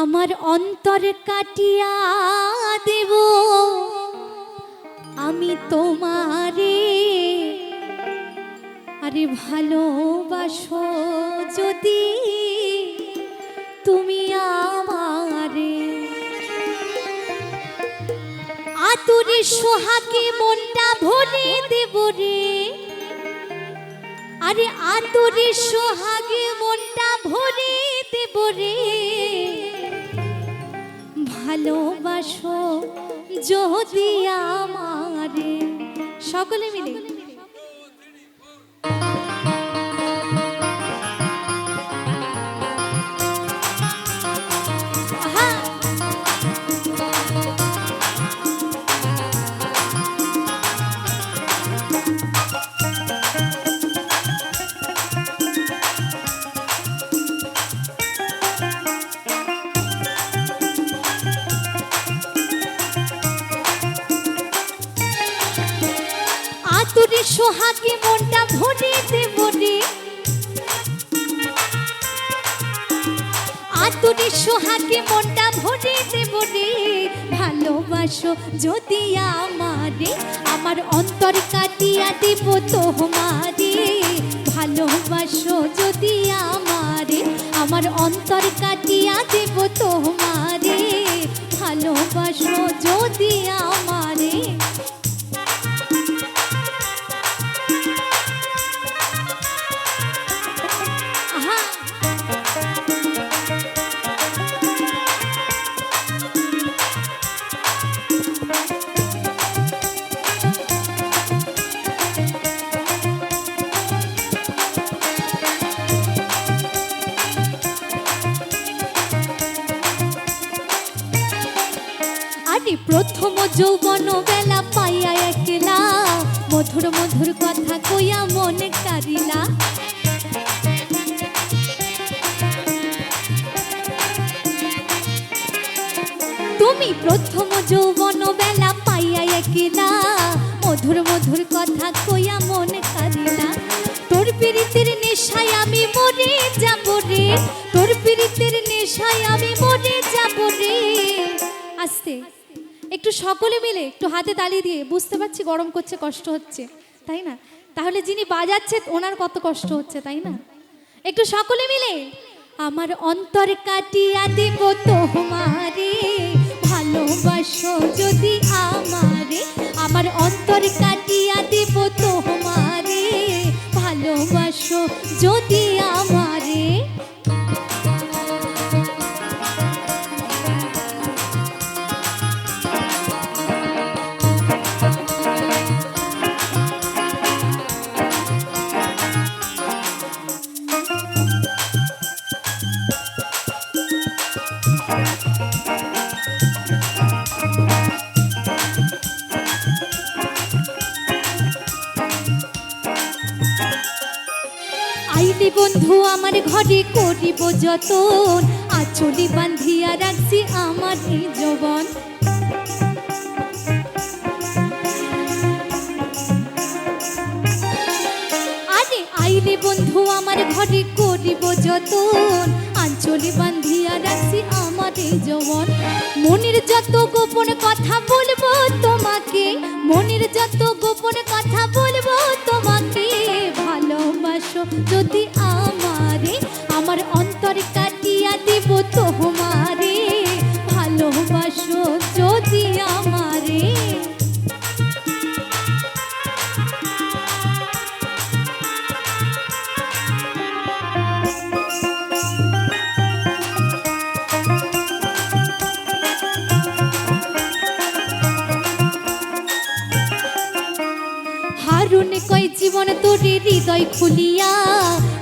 আমার অন্তরে কাটিয়া দেব। আমি তোমারে আরে ভালোবাসো যদি তুমি আমারে। আতুরে সোহাকে মনটা ভরে দেব রে। আরে আতুরে সোহাগে মনটা ভরে দেব রে। ভালোবাসো যদি আমারে। সকলে মিলে। আতুরে সোহাগে মনটা ভরে দেব রে। আতুরে সোহাগে মনটা ভরে দেব ভালোবাসো যদি আমারে, আমার অন্তর কাটিয়া দেব তোমারে। ভালোবাসো যদি আমারে, আমার অন্তর কাটিয়া দেব তোমারে। ভালোবাসো যদি আমারে প্রথম যৌবন বেলা পাইয়া একলা, মধুর মধুর কথা কইয়া মনে কারিলা তুমি প্রথম যৌবন বেলা পাইয়া একলা, মধুর মধুর কথা কইয়া মনে কারিলা তোর পীড়িতের নেশায় আমি মরে যাব রে, তোর পীড়িতের নেশায় আমি মরে যাব রে। আস্তে। একটু সকলে মিলে একটু হাতে তালি দিয়ে, বুঝতে পারছি গরম করছে, কষ্ট হচ্ছে, তাই না? তাহলে যিনি বাজাচ্ছে, ওনার কত কষ্ট হচ্ছে, তাই না? একটু সকলে মিলে, আমার অন্তর কাটিয়া দেব তোমারে, ভালোবাসো যদি আমারে, আমার অন্তর কাটিয়া আইলি বন্ধু, আমার ঘরে করিব যতন। আচলি বান্ধিয়া রাখছি আমার যৌবন আরে, আইলি বন্ধু, আমার ঘরে করিব যতন। আঞ্চলি বান্ধিয়া রাখছি আমার যৌবন মনের যত গোপন কথা বলব তোমাকে, মনের যত গোপন কথা ভালোবাসো যদি আমারে হৃদয় খুলিয়া,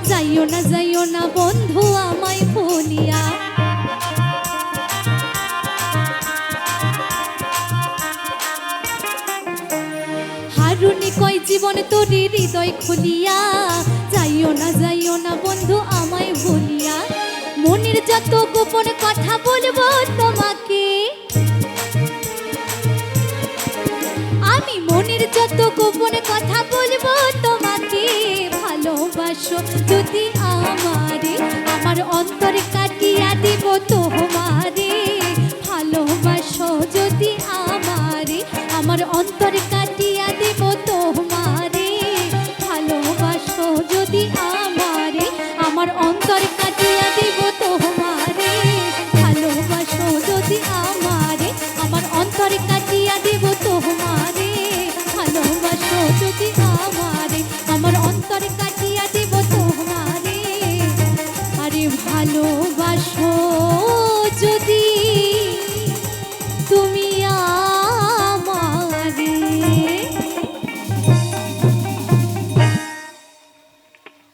যাইও না যাইও না বন্ধু আমায় ভুলিয়া হারুনে কয়, জীবন তোরে হৃদয় খুলিয়া, যাইও না যাইও না বন্ধু আমায় ভুলিয়া মনের যত গোপন কথা বলব তোমাকে অন্তরে তোমার